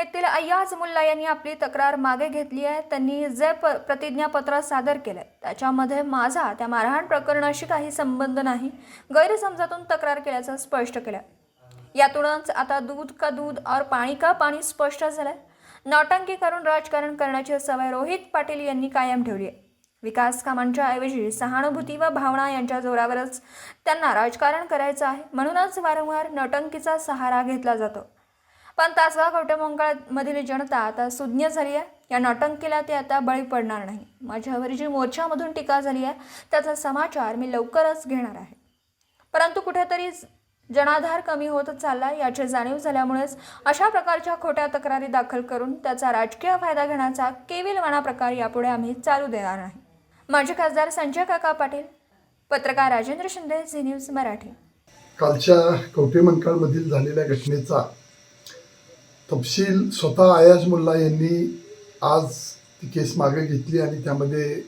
घटनेतील अय्याज मुल्ला यांनी आपली तक्रार मागे घेतली आहे. त्यांनी जे प प्रतिज्ञापत्र सादर केलंय त्याच्यामध्ये माझा त्या मारहाण प्रकरणाशी काही संबंध नाही गैरसमजातून तक्रार केल्याचं स्पष्ट केलं यातूनच आता दूध का दूध और पाणी का पाणी स्पष्ट झालंय. नौटंकी करून राजकारण करण्याची सवय रोहित पाटील यांनी कायम ठेवली आहे. विकास कामांच्या ऐवजी सहानुभूती व भावना यांच्या जोरावरच त्यांना राजकारण करायचं आहे म्हणूनच वारंवार नौटंकीचा सहारा घेतला जातो. पण तासगाव कवटेमंगळामधील जनता आता सुज्ञ झाली आहे. या नौटंकीला ते आता बळी पडणार नाही. माझ्यावर जी मोर्चामधून टीका झाली आहे त्याचा समाचार मी लवकरच घेणार आहे. परंतु कुठेतरी जनाधार कमी होत चालला याची जाणीव झाल्यामुळेच अशा प्रकारच्या खोट्या तक्रारी दाखल करून त्याचा राजकीय फायदा घेण्याचा केविलवाणा प्रकार यापुढे आम्ही चालू देणार नाही. माजी खासदार संजय काका पाटील पत्रकार राजेंद्र शिंदे झी न्यूज मराठी. कालच्या कवटेमंकाळमधील झालेल्या घटनेचा तपशील स्वतः आयाज मुल्ला यांनी आज ती केस मागे घेतली आणि त्यामध्ये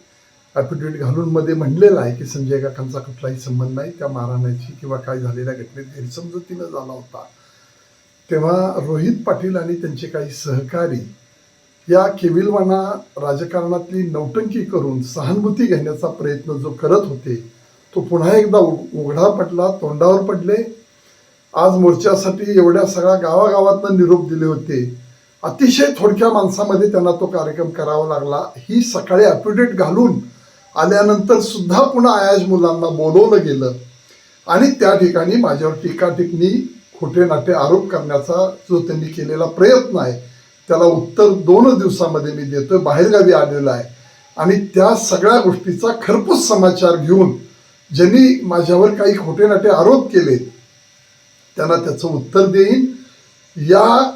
ॲफिडेविट घालून मध्ये म्हणलेलं आहे की संजय काकांचा कुठलाही संबंध नाही त्या मारहाणाची किंवा काय झालेल्या घटनेत गैरसमजुतीनं झाला होता. तेव्हा रोहित पाटील आणि त्यांचे काही सहकारी या केविलवाना राजकारणातली नौटंकी करून सहानुभूती घेण्याचा प्रयत्न जो करत होते तो पुन्हा एकदा उघ- उघडा पडला तोंडावर पडले. आज मोर्चासाठी एवढ्या सगळ्या गावागावातनं निरोप दिले होते. अतिशय थोडक्या माणसामध्ये त्यांना तो कार्यक्रम करावा लागला. ही सकाळी ॲप्युडेट घालून आल्यानंतर सुद्धा पुन्हा आयाज मुलांना बोलवलं गेलं. आणि त्या ठिकाणी माझ्यावर टीका खोटे नाटे आरोप करण्याचा जो त्यांनी केलेला प्रयत्न आहे त्याला उत्तर दोन दिवसामध्ये मी देतोय. बाहेरगावी आलेला आहे. आणि त्या सगळ्या गोष्टीचा खरपूस समाचार घेऊन ज्यांनी माझ्यावर काही खोटे नाटे आरोप केले त्यांना त्याचं उत्तर देईन. या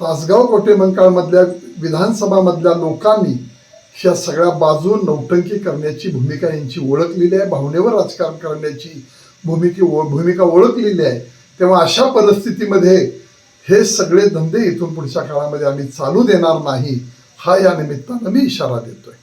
तासगाव कोटेमंकाळमधल्या विधानसभामधल्या लोकांनी ह्या सगळ्या बाजू नौटंकी करण्याची भूमिका यांची ओळखलेली आहे भावनेवर राजकारण करण्याची भूमिकी भूमिका ओळखलेली आहे. तेव्हा अशा परिस्थितीमध्ये हे सगळे धंदे इथून पुढच्या काळामध्ये आम्ही चालू देणार नाही हा या निमित्तानं मी इशारा देतोय.